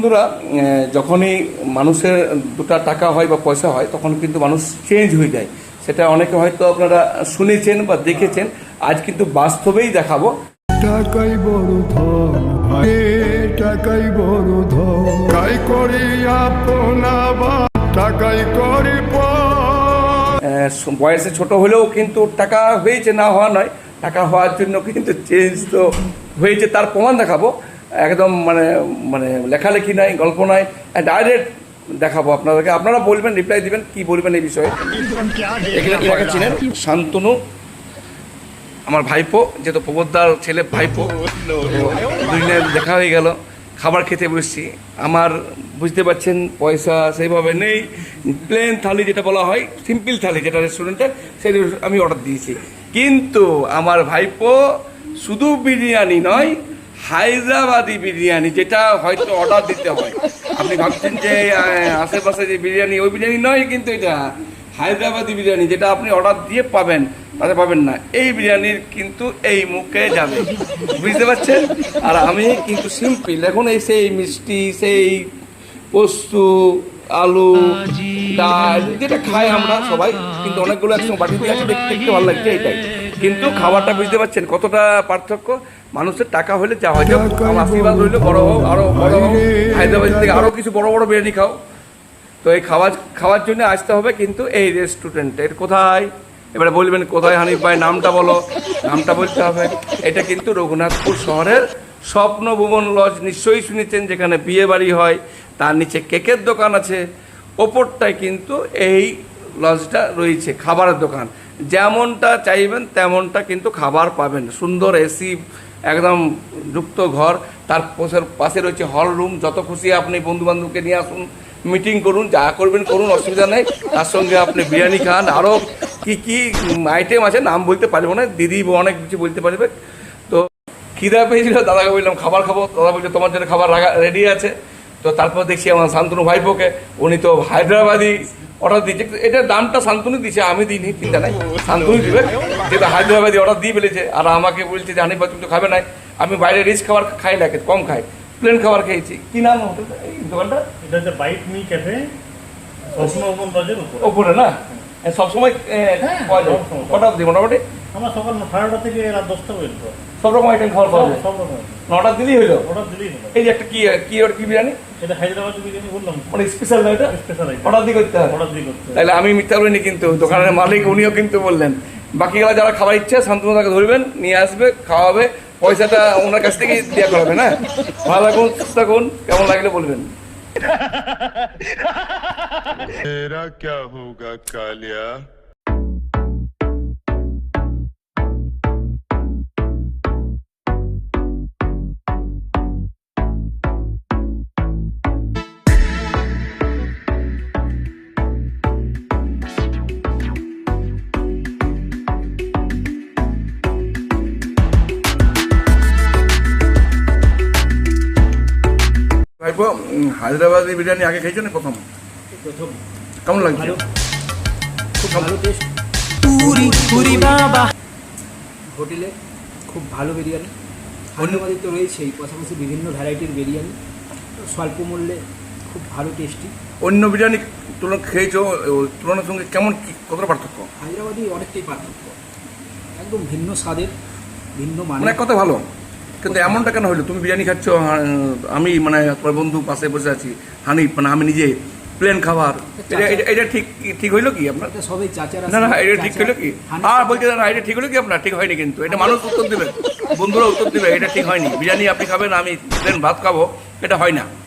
বন্ধুরা যখনই মানুষের দুটা টাকা হয় বা পয়সা হয় তখন কিন্তু মানুষ চেঞ্জ হয়ে যায়। সেটা অনেকে হয়তো আপনারা শুনেছেন বা দেখেছেন আজ কিন্তু বাস্তবেই দেখাবো। টাকাই বড় ধন টাকাই বড় ধন। কাই করি আপনা বা টাকাই করি বয়সে ছোট হলেও কিন্তু টাকা হয়েছে না হওয়া নয়। টাকা হওয়ার জন্য কিন্তু চেঞ্জ তো হয়েছে তার প্রমাণ দেখাবো। একদম মানে মানে লেখালেখি নাই গল্প নাই ডাইরেক্ট দেখাবো আপনাদেরকে। আপনারা বলবেন রিপ্লাই দিবেন কি বলবেন এই বিষয়ে। এখানে শান্তনু আমার ভাইপো যেহেতু প্রবোদ্দার ছেলে ভাইপো তো দুদিনে দেখা হয়ে গেল খাবার খেতে বসছি। আমার বুঝতে পারছেন পয়সা সেইভাবে নেই প্লেন থালি যেটা বলা হয় সিম্পল থালি যেটা রেস্টুরেন্টে সেই আমি অর্ডার দিয়েছি। কিন্তু আমার ভাইপো শুধু বিরিয়ানি নয় হায়দ্রাবাদি বিরিয়ানি যেটা হয়তো অর্ডার দিতে হয় আপনি ভাবছেন যে আশেপাশে যে বিরিয়ানি, ওই বিরিয়ানি নয় কিন্তু এটা হায়দ্রাবাদি বিরিয়ানি যেটা আপনি অর্ডার দিয়ে পাবেন, তাতে পাবেন না। এই বিরিয়ানির কিন্তু এই মুখে যাবে। বুঝতে পারছেন? আর আমি কিন্তু সিম্পল এখন এই সেই মিষ্টি, সেই পোস্ত, আলু, ডাল, যেটা খাই আমরা সবাই, কিন্তু অনেকগুলো একসঙ্গে দিয়ে আছে দেখতে দেখতে ভালো লাগছে, এটাই। কিন্তু খাবারটা বুঝতে পারছেন কতটা পার্থক্য? মানুষের টাকা হলে যা হয়। আশীর্বাদ হইলে বড় হোক, আরও বড় হোক। হায়দ্রাবাদ থেকে আরও কিছু বড় বড় বিরিয়ানি খাও। তো এই খাওয়ার খাওয়ার জন্য আসতে হবে কিন্তু এই রেস্টুরেন্টের কোথায়? এবারে বলবেন কোথায় হানিফ ভাই, নামটা বলো। নামটা বলতে হবে। এটা কিন্তু রঘুনাথপুর শহরের স্বপ্ন ভুবন লজ, নিশ্চয়ই শুনেছেন, যেখানে বিয়ে বাড়ি হয়। তার নিচে কেকের দোকান আছে। ওপরটায় কিন্তু এই লজটা রয়েছে, খাবারের দোকান। যেমনটা চাইবেন, তেমনটা কিন্তু খাবার পাবেন। সুন্দর এসি একদম যুক্ত ঘর, তার পাশে- রয়েছে হল রুম যত খুশি আপনি বন্ধুবান্ধবকে নিয়ে আসুন মিটিং করুন, যা করবেন করুন, অসুবিধা নেই। তার সঙ্গে আপনি বিরিয়ানি খান। আরও কি কি আইটেম আছে, নাম বলতে পারব না, দিদি অনেক কিছু বলতে পারবে। তো খিদা পেয়েছিল, দাদাকে বললাম, খাবার খাব। দাদা বলছে, তোমার জন্য খাবার রেডি আছে। তো তারপর দেখছি আমার শান্তনু ভাইপোকে উনি তো হায়দ্রাবাদি অর্ডার দিয়েছে। এটার দামটা শান্তনু দিয়েছে আমি দিইনি চিন্তা নাই। শান্তনু দিবে যেটা হায়দ্রাবাদি অর্ডার দিয়ে ফেলেছে আর আমাকে বলছে যে হানিফ তুমি তো খাবে নাই। আমি বাইরে রিচ খাবার খাই না কম খাই। প্লেন খাবার খেয়েছি। কি নাম এই দোকানটা? এটা হচ্ছে বাইট মি ক্যাফে উপর। ওপরে না? সবসময় পাওয়া সবসময়। কটা অবধি মোটামুটি? আমরা সকাল সাড়ে নটা থেকে রাত দশটা পর্যন্ত সব রকম আইটেম খাবার পাওয়া যায় সব রকম নটা দিলেই হইলো অর্ডার দিলেই হবে এই যে একটা কি কি ওর কি বিরিয়ানি এটা হায়দ্রাবাদ বিরিয়ানি বললাম মানে স্পেশাল না এটা স্পেশাল আইটেম অর্ডার দিয়ে করতে হবে অর্ডার দিয়ে করতে হবে। তাহলে আমি মিথ্যা বলিনি কিন্তু দোকানের মালিক উনিও কিন্তু বললেন বাকিগুলো যারা খাবার ইচ্ছে শান্তনু তাকে ধরবেন নিয়ে আসবে খাওয়াবে পয়সাটা ওনার কাছ থেকে দেওয়া করাবে না ভালো থাকুন সুস্থ থাকুন কেমন লাগলে বলবেন मेरा क्या होगा कालिया হায়দ্রাবাদি বিরিয়ানি আগে খেয়েছো না প্রথম? প্রথম। কেমন লাগছে? খুব ভালো টেস্ট পুরি পুরি বাবা। হোটেলে খুব ভালো বিরিয়ানি। হায়দ্রাবাদে তো রয়েছেই পাশাপাশি বিভিন্ন ভ্যারাইটির বিরিয়ানি। স্বল্প মূল্যে খুব ভালো টেস্টি অন্য বিরিয়ানি তুলনা খেয়েছো তুলনার সঙ্গে কেমন কি কতটা পার্থক্য? হায়দ্রাবাদি অনেকটাই পার্থক্য। একদম ভিন্ন স্বাদের ভিন্ন মানে কথা ভালো? কিন্তু এমনটা কেন হলো তুমি বিরিয়ানি খাচ্ছ আমি মানে তোমার বন্ধু পাশে বসে আছি হানি মানে আমি নিজে প্লেন খাবার। এটা ঠিক ঠিক হইল কি আপনার? সবই চাচারা না না এটা ঠিক হইল কি? আর বলতে না এটা ঠিক হইল কি আপনার? ঠিক হয়নি কিন্তু। এটা মানুষ উত্তর দিবে। বন্ধুরা উত্তর দিবে এটা ঠিক হয়নি। বিরিয়ানি আপনি খাবেন আমি প্লেন ভাত খাব এটা হয় না।